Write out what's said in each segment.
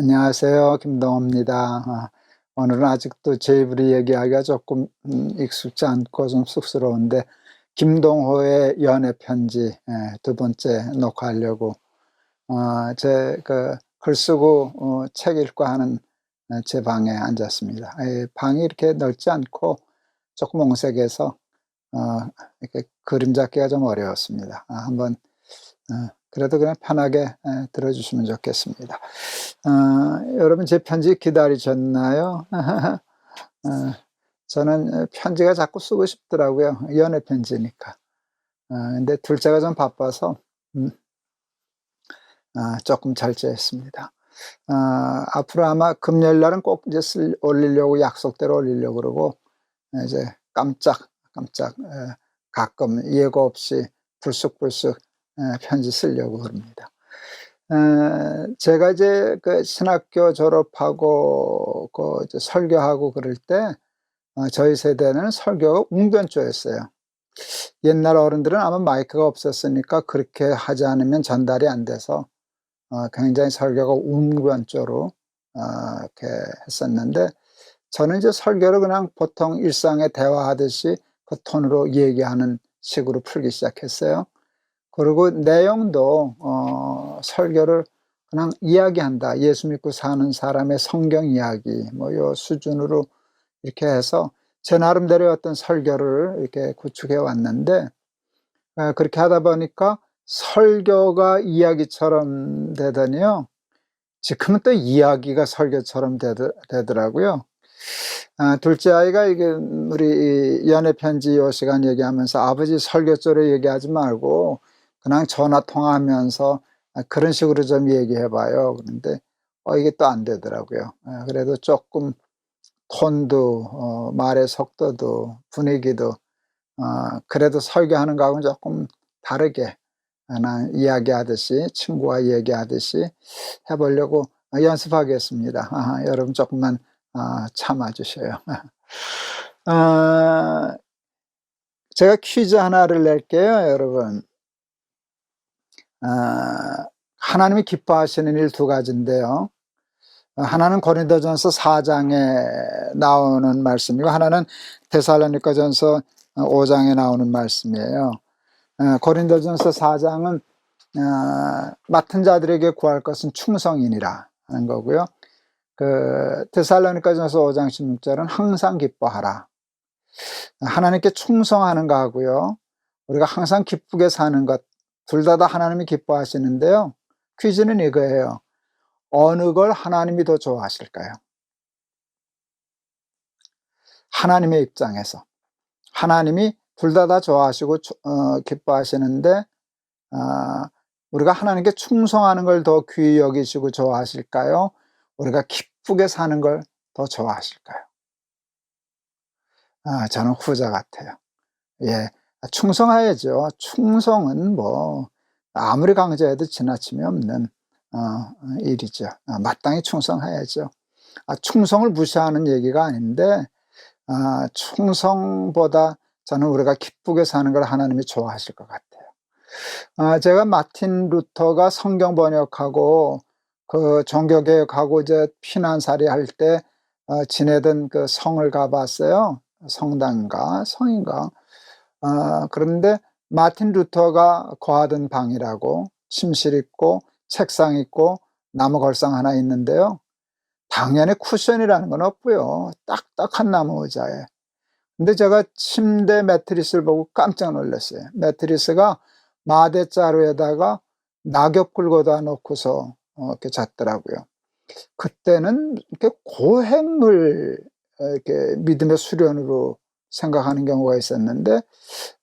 안녕하세요. 김동호입니다. 아, 오늘은 아직도 제 입으로 얘기하기가 조금 음, 익숙지 않고 좀 쑥스러운데 김동호의 연애 편지 예, 두 번째 녹화하려고 어, 제그글 쓰고 어, 책 읽고 하는 어, 제 방에 앉았습니다. 예, 방이 이렇게 넓지 않고 조금 옹색해서 어, 이렇게 그림 잡기가 좀 어려웠습니다. 아, 한번 어, 그래도 그냥 편하게 에, 들어주시면 좋겠습니다. 어, 여러분 제 편지 기다리셨나요? 어, 저는 편지가 자꾸 쓰고 싶더라고요. 연애 편지니까. 어, 근데 둘째가 좀 바빠서 음, 아, 조금 절제했습니다. 어, 앞으로 아마 금요일 날은 꼭 이제 쓸, 올리려고 약속대로 올리려고 그러고 이제 깜짝 깜짝 에, 가끔 예고 없이 불쑥불쑥 에, 편지 쓰려고 그럽니다. 에, 제가 이제 그 신학교 졸업하고 그 이제 설교하고 그럴 때 어, 저희 세대는 설교가 웅변조였어요. 옛날 어른들은 아마 마이크가 없었으니까 그렇게 하지 않으면 전달이 안 돼서 어, 굉장히 설교가 웅변조로 어, 이렇게 했었는데 저는 이제 설교를 그냥 보통 일상에 대화하듯이 그 톤으로 얘기하는 식으로 풀기 시작했어요. 그리고 내용도 어, 설교를 그냥 이야기한다. 예수 믿고 사는 사람의 성경 이야기 뭐 요 수준으로 이렇게 해서 제 나름대로 어떤 설교를 이렇게 구축해 왔는데 어, 그렇게 하다 보니까 설교가 이야기처럼 되더니요. 지금은 또 이야기가 설교처럼 되더라고요. 아, 둘째 아이가 이게 우리 연애 편지 요 시간 얘기하면서 아버지 설교조로 얘기하지 말고 그냥 전화 통화하면서 그런 식으로 좀 얘기해봐요. 그런데 어, 이게 또 안 되더라고요. 아, 그래도 조금 톤도 어, 말의 속도도 분위기도 어, 그래도 설교하는 거하고는 조금 다르게 난 이야기하듯이 친구와 얘기하듯이 해보려고 연습하겠습니다. 아, 여러분 조금만 아, 참아주셔요. 아, 제가 퀴즈 하나를 낼게요, 여러분. 아, 하나님이 기뻐하시는 일 두 가지인데요. 하나는 고린도전서 4장에 나오는 말씀이고 하나는 데살로니가전서 5장에 나오는 말씀이에요. 고린도전서 4장은 맡은 자들에게 구할 것은 충성이니라 하는 거고요. 그 데살로니가전서 5장 16절은 항상 기뻐하라. 하나님께 충성하는 거 하고요. 우리가 항상 기쁘게 사는 것 둘 다 다 하나님이 기뻐하시는데요. 퀴즈는 이거예요. 어느 걸 하나님이 더 좋아하실까요? 하나님의 입장에서 하나님이 둘다다 좋아하시고 어, 기뻐하시는데 어, 우리가 하나님께 충성하는 걸 더 귀히 여기시고 좋아하실까요? 우리가 기쁘게 사는 걸 더 좋아하실까요? 아, 저는 후자 같아요. 예, 충성해야죠. 충성은 뭐 아무리 강조해도 지나침이 없는 어, 일이죠. 아, 마땅히 충성해야죠. 아, 충성을 무시하는 얘기가 아닌데 아, 충성보다 저는 우리가 기쁘게 사는 걸 하나님이 좋아하실 것 같아요. 아, 제가 마틴 루터가 성경 번역하고 그 종교개혁하고 이제 피난살이 할때 어, 지내던 그 성을 가봤어요. 성당가 성인가. 어, 그런데 마틴 루터가 거하던 방이라고 침실 있고 책상 있고 나무 걸상 하나 있는데요. 당연히 쿠션이라는 건 없고요. 딱딱한 나무 의자에. 근데 제가 침대 매트리스를 보고 깜짝 놀랐어요. 매트리스가 마대자루에다가 낙엽 굴고다 놓고서 어, 이렇게 잤더라고요. 그때는 이렇게 고행을 이렇게 믿음의 수련으로 생각하는 경우가 있었는데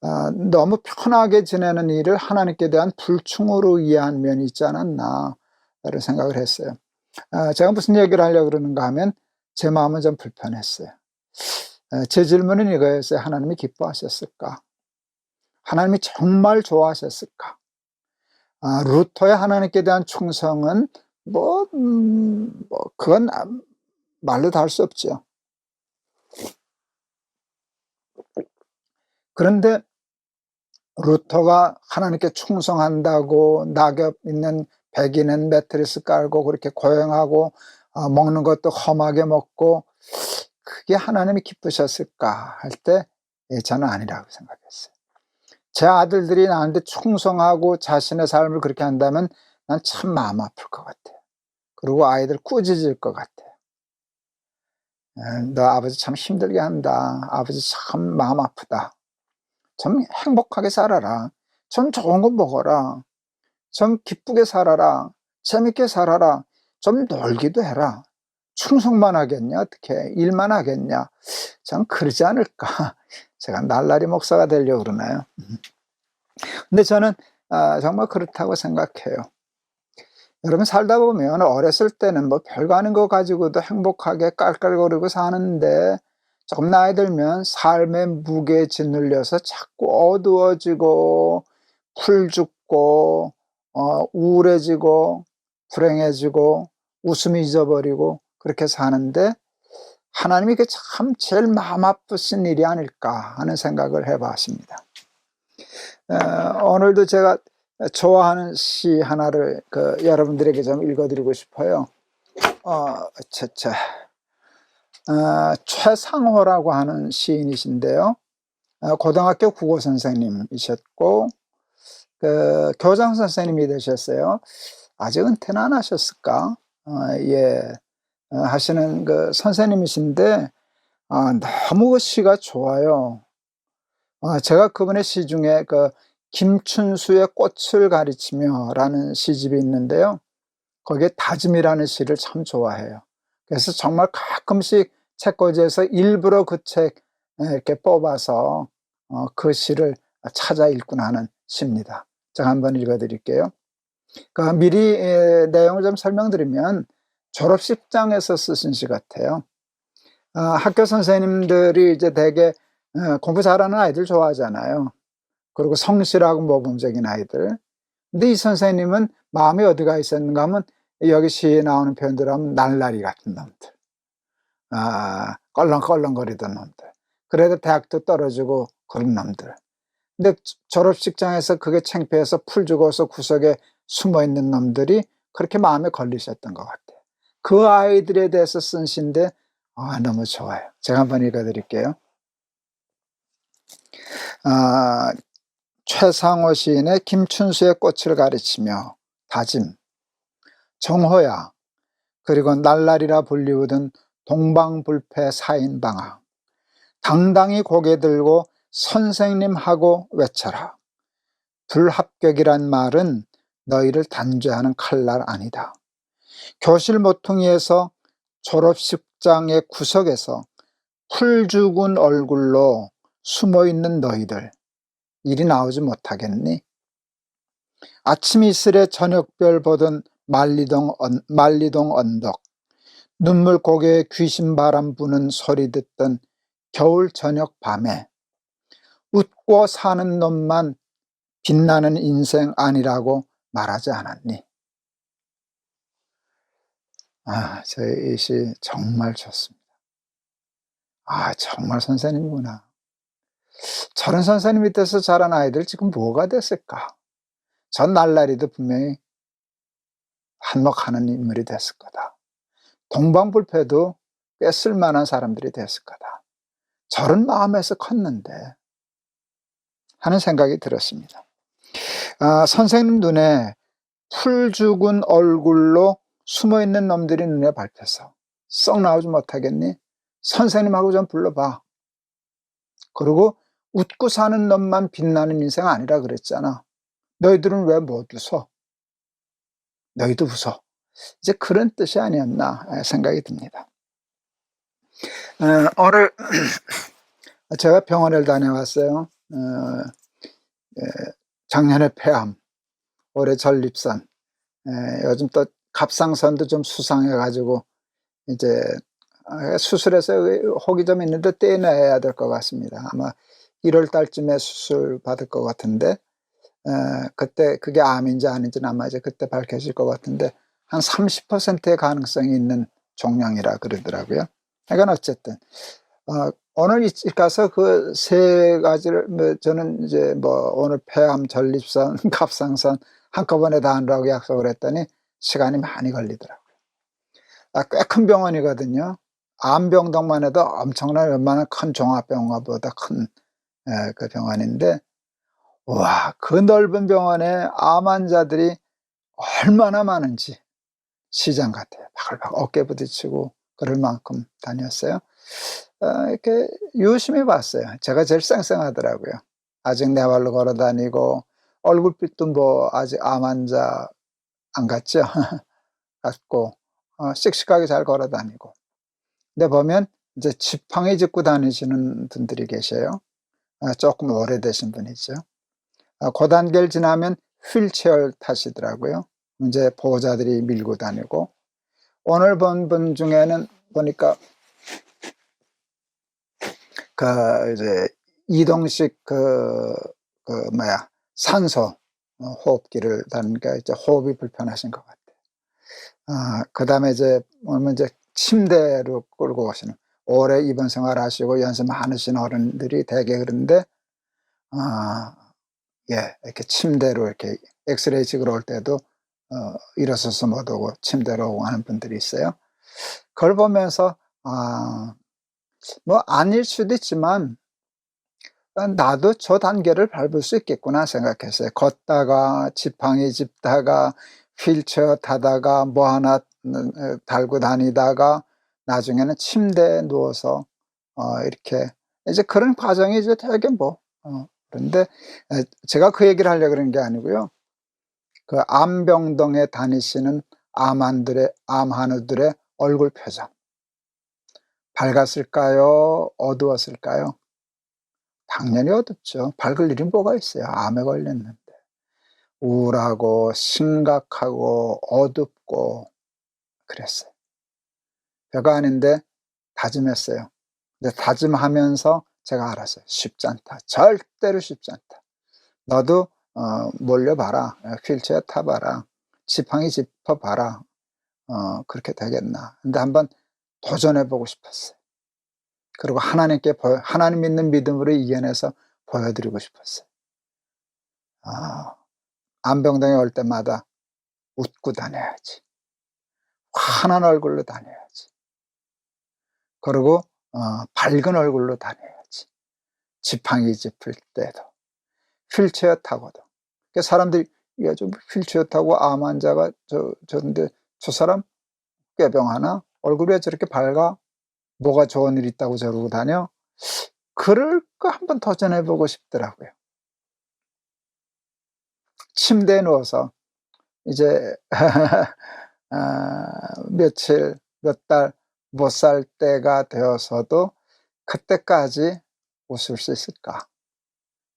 어, 너무 편하게 지내는 일을 하나님께 대한 불충으로 이해한 면이 있지 않았나 라는 생각을 했어요. 어, 제가 무슨 얘기를 하려고 그러는가 하면 제 마음은 좀 불편했어요. 어, 제 질문은 이거였어요. 하나님이 기뻐하셨을까? 하나님이 정말 좋아하셨을까? 아, 루터의 하나님께 대한 충성은 뭐, 음, 뭐 그건 말로 다 할 수 없죠. 그런데 루터가 하나님께 충성한다고 낙엽 있는 배기는 매트리스 깔고 그렇게 고행하고 어, 먹는 것도 험하게 먹고 그게 하나님이 기쁘셨을까 할때 예, 저는 아니라고 생각했어요. 제 아들들이 나한테 충성하고 자신의 삶을 그렇게 한다면 난 참 마음 아플 것 같아요. 그리고 아이들 꾸짖을 것 같아요. 에, 너 아버지 참 힘들게 한다. 아버지 참 마음 아프다. 좀 행복하게 살아라. 좀 좋은 거 먹어라. 좀 기쁘게 살아라. 재밌게 살아라. 좀 놀기도 해라. 충성만 하겠냐? 어떻게 일만 하겠냐? 전 그러지 않을까? 제가 날라리 목사가 되려고 그러나요? 근데 저는 아, 정말 그렇다고 생각해요. 여러분 살다 보면 어렸을 때는 뭐 별거 아닌 거 가지고도 행복하게 깔깔거리고 사는데 조금 나이 들면 삶의 무게에 짓눌려서 자꾸 어두워지고 풀 죽고 어, 우울해지고 불행해지고 웃음이 잊어버리고 그렇게 사는데 하나님이 그 참 제일 마음 아프신 일이 아닐까 하는 생각을 해봤습니다. 어, 오늘도 제가 좋아하는 시 하나를 그 여러분들에게 좀 읽어드리고 싶어요. 어, 차차. 어, 최상호라고 하는 시인이신데요. 어, 고등학교 국어 선생님이셨고, 그 교장 선생님이 되셨어요. 아직 은퇴는 안 하셨을까? 어, 예, 어, 하시는 그 선생님이신데, 아, 너무 그 시가 좋아요. 어, 제가 그분의 시 중에 그 김춘수의 꽃을 가르치며라는 시집이 있는데요. 거기에 다짐이라는 시를 참 좋아해요. 그래서 정말 가끔씩 책꽂이에서 일부러 그 책 이렇게 뽑아서 어, 그 시를 찾아 읽곤 하는 시입니다. 제가 한번 읽어드릴게요. 그 미리 에, 내용을 좀 설명드리면 졸업식장에서 쓰신 시 같아요. 어, 학교 선생님들이 이제 대개 어, 공부 잘하는 아이들 좋아하잖아요. 그리고 성실하고 모범적인 아이들. 근데 이 선생님은 마음이 어디가 있었는가 하면 여기 시에 나오는 표현대로 하면 날라리 같은 놈들. 아, 껄렁껄렁거리던 놈들. 그래도 대학도 떨어지고 그런 놈들. 근데 졸업식장에서 그게 창피해서 풀 죽어서 구석에 숨어 있는 놈들이 그렇게 마음에 걸리셨던 것 같아요. 그 아이들에 대해서 쓴 시인데, 아, 너무 좋아요. 제가 한번 읽어 드릴게요. 아, 최상호 시인의 김춘수의 꽃을 가르치며 다짐, 정호야, 그리고 날라리라 불리우던 동방불패 사인방학, 당당히 고개 들고 선생님하고 외쳐라. 불합격이란 말은 너희를 단죄하는 칼날 아니다. 교실 모퉁이에서 졸업식장의 구석에서 풀 죽은 얼굴로 숨어 있는 너희들, 일이 나오지 못하겠니? 아침 이슬에 저녁별 보던 말리동, 언, 말리동 언덕, 눈물 고개에 귀신 바람 부는 소리 듣던 겨울 저녁 밤에 웃고 사는 놈만 빛나는 인생 아니라고 말하지 않았니? 아, 저희 시 정말 좋습니다. 아, 정말 선생님이구나. 저런 선생님 밑에서 자란 아이들 지금 뭐가 됐을까? 전 날라리도 분명히 한몫하는 인물이 됐을 거다. 동방불패도 꽤 쓸만한 사람들이 됐을 거다. 저런 마음에서 컸는데 하는 생각이 들었습니다. 아, 선생님 눈에 풀 죽은 얼굴로 숨어 있는 놈들이 눈에 밟혀서 썩 나오지 못하겠니? 선생님하고 좀 불러봐. 그리고 웃고 사는 놈만 빛나는 인생 아니라 그랬잖아. 너희들은 왜 못 웃어? 너희도 웃어. 이제 그런 뜻이 아니었나 생각이 듭니다. 어, 오늘 제가 병원을 다녀왔어요. 어, 예, 작년에 폐암, 올해 전립선, 예, 요즘 또 갑상선도 좀 수상해가지고 이제 아, 수술해서 혹이 좀 있는데 떼내야 될 것 같습니다. 아마 1월 달쯤에 수술 받을 것 같은데 에, 그때 그게 암인지 아닌지는 아마 이제 그때 밝혀질 것 같은데 한 30%의 가능성이 있는 종양이라 그러더라고요. 그러니까 어쨌든 어, 오늘 가서 그 세 가지를 뭐 저는 이제 뭐 오늘 폐암, 전립선, 갑상선 한꺼번에 다 하느라고 약속을 했더니 시간이 많이 걸리더라고요. 아, 꽤 큰 병원이거든요. 암병동만 해도 엄청난 웬만한 큰 종합병원보다 큰 그 병원인데 와, 그 넓은 병원에 암 환자들이 얼마나 많은지 시장 같아요. 바글바글 어깨 부딪히고 그럴 만큼 다녔어요. 어, 이렇게 유심히 봤어요. 제가 제일 쌩쌩하더라고요. 아직 내 발로 걸어 다니고 얼굴빛도 뭐 아직 암 환자 안 같죠? 같고 어, 씩씩하게 잘 걸어 다니고. 근데 보면 이제 지팡이 짚고 다니시는 분들이 계셔요. 아, 조금 오래되신 분이죠. 아, 그 단계를 지나면 휠체어 타시더라고요. 이제 보호자들이 밀고 다니고 오늘 본 분 중에는 보니까 그 이제 이동식 그, 그 뭐야 산소 어, 호흡기를 다니까 이제 호흡이 불편하신 것 같아요. 아, 그 다음에 이제 오늘 이제 침대로 끌고 오시는 오래 입원 생활하시고 연세 많으신 어른들이 대개 그런데 아, 예, 이렇게 침대로 이렇게 엑스레이 찍으러 올 때도 어, 일어서서 못 오고 침대로 오고 하는 분들이 있어요. 그걸 보면서 아, 뭐 아닐 수도 있지만 나도 저 단계를 밟을 수 있겠구나 생각했어요. 걷다가 지팡이 짚다가 휠체어 타다가 뭐 하나 어, 달고 다니다가 나중에는 침대에 누워서 어, 이렇게 이제 그런 과정이 이제 되게 뭐 어, 그런데 제가 그 얘기를 하려고 그런 게 아니고요. 그 암병동에 다니시는 암환들의 암한우들의 얼굴 표정 밝았을까요? 어두웠을까요? 당연히 어둡죠. 밝을 일이 뭐가 있어요. 암에 걸렸는데. 우울하고 심각하고 어둡고 그랬어요. 별거 아닌데 다짐했어요. 근데 다짐하면서 제가 알았어요. 쉽지 않다. 절대로 쉽지 않다. 너도 어, 몰려봐라. 휠체어 타봐라. 지팡이 짚어봐라. 어, 그렇게 되겠나. 근데 한번 도전해보고 싶었어요. 그리고 하나님께 보여, 하나님 믿는 믿음으로 이겨내서 보여드리고 싶었어요. 아, 안병동에 올 때마다 웃고 다녀야지. 환한 얼굴로 다녀야지. 그리고 어, 밝은 얼굴로 다녀야지. 지팡이 짚을 때도 휠체어 타고도. 그러니까 사람들이 야좀 휠체어 타고 암 환자가 저 저런데 저 사람 꾀병 하나 얼굴이 왜 저렇게 밝아? 뭐가 좋은 일 있다고 저러고 다녀? 그럴 거 한번 도전해 보고 싶더라고요. 침대에 누워서 이제 아, 며칠, 몇 달 못 살 때가 되어서도 그때까지 웃을 수 있을까?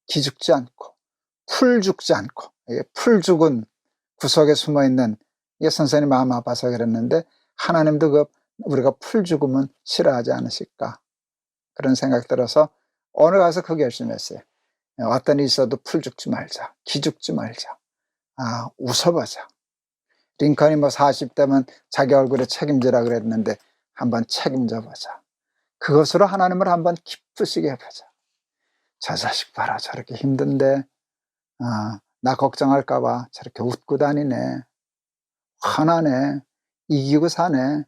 기죽지 않고, 풀 죽지 않고, 풀 죽은 구석에 숨어 있는 이게 선생님 마음 아파서 그랬는데 하나님도 그 우리가 풀 죽음은 싫어하지 않으실까? 그런 생각 들어서 오늘 가서 그 결심했어요. 어떤 일이 있어도 풀 죽지 말자. 기 죽지 말자. 아, 웃어보자. 링컨이 뭐 40대면 자기 얼굴에 책임지라 그랬는데 한번 책임져 보자. 그것으로 하나님을 한번 기쁘시게 해보자. 저 자식 봐라. 저렇게 힘든데, 아, 나 걱정할까봐 저렇게 웃고 다니네. 화나네. 이기고 사네.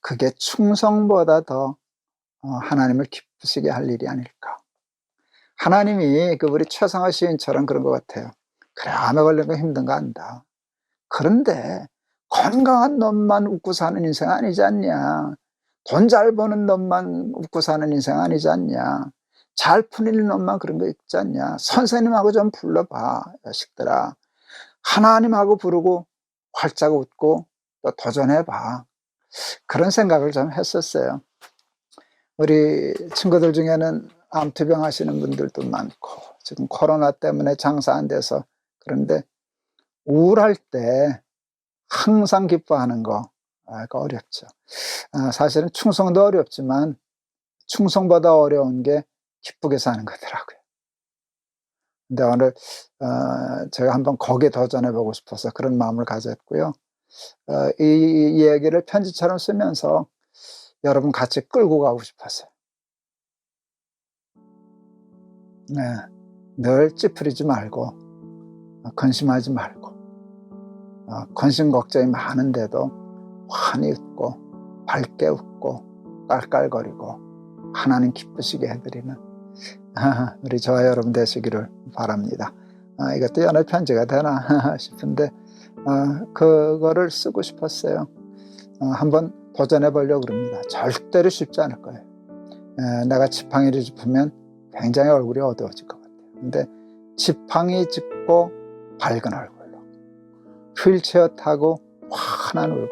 그게 충성보다 더 어, 하나님을 기쁘시게 할 일이 아닐까. 하나님이 그 우리 최상화 시인처럼 그런 것 같아요. 그래, 암에 걸린 거 힘든 거 안다. 그런데 건강한 놈만 웃고 사는 인생 아니지 않냐. 돈 잘 버는 놈만 웃고 사는 인생 아니지 않냐. 잘 풀리는 놈만 그런 거 있지 않냐. 선생님하고 좀 불러봐, 자식들아. 하나님하고 부르고 활짝 웃고 또 도전해봐. 그런 생각을 좀 했었어요. 우리 친구들 중에는 암투병 하시는 분들도 많고, 지금 코로나 때문에 장사 안 돼서 그런데 우울할 때 항상 기뻐하는 거, 아, 그 어렵죠. 아, 사실은 충성도 어렵지만 충성보다 어려운 게 기쁘게 사는 거더라고요. 근데 오늘 어, 제가 한번 거기에 도전해 보고 싶어서 그런 마음을 가졌고요. 어, 이 이야기를 편지처럼 쓰면서 여러분 같이 끌고 가고 싶었어요. 네, 늘 찌푸리지 말고 근심하지 말고 어, 근심 걱정이 많은데도 환히 웃고 밝게 웃고 깔깔거리고 하나님 기쁘시게 해드리는 우리 저와 여러분 되시기를 바랍니다. 아, 이것도 연애 편지가 되나 싶은데 아, 그거를 쓰고 싶었어요. 어, 한번 도전해 보려고 그럽니다. 절대로 쉽지 않을 거예요. 에, 내가 지팡이를 짚으면 굉장히 얼굴이 어두워질 것 같아요. 근데 지팡이 짚고 밝은 얼굴로 휠체어 타고 환한 얼굴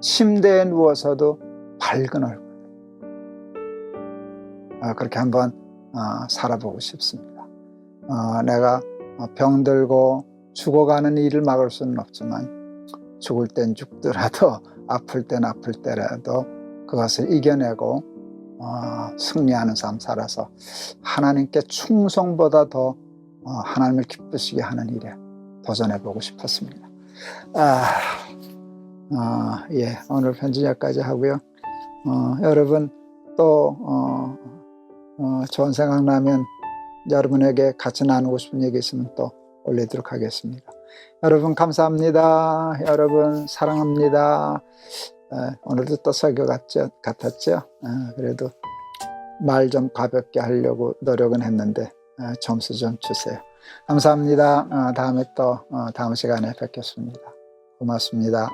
침대에 누워서도 밝은 얼굴 아, 그렇게 한번 어, 살아보고 싶습니다. 어, 내가 어, 병들고 죽어가는 일을 막을 수는 없지만 죽을 땐 죽더라도 아플 땐 아플 때라도 그것을 이겨내고 어, 승리하는 삶 살아서 하나님께 충성보다 더 어, 하나님을 기쁘시게 하는 일에 도전해 보고 싶었습니다. 아, 어, 예, 오늘 편지 여기까지 하고요. 어, 여러분 또 어, 어, 좋은 생각 나면 여러분에게 같이 나누고 싶은 얘기 있으면 또 올리도록 하겠습니다. 여러분 감사합니다. 여러분 사랑합니다. 에, 오늘도 또 설교 같죠, 같았죠? 에, 그래도 말 좀 가볍게 하려고 노력은 했는데 에, 점수 좀 주세요. 감사합니다. 어, 다음에 또 어, 다음 시간에 뵙겠습니다. 고맙습니다.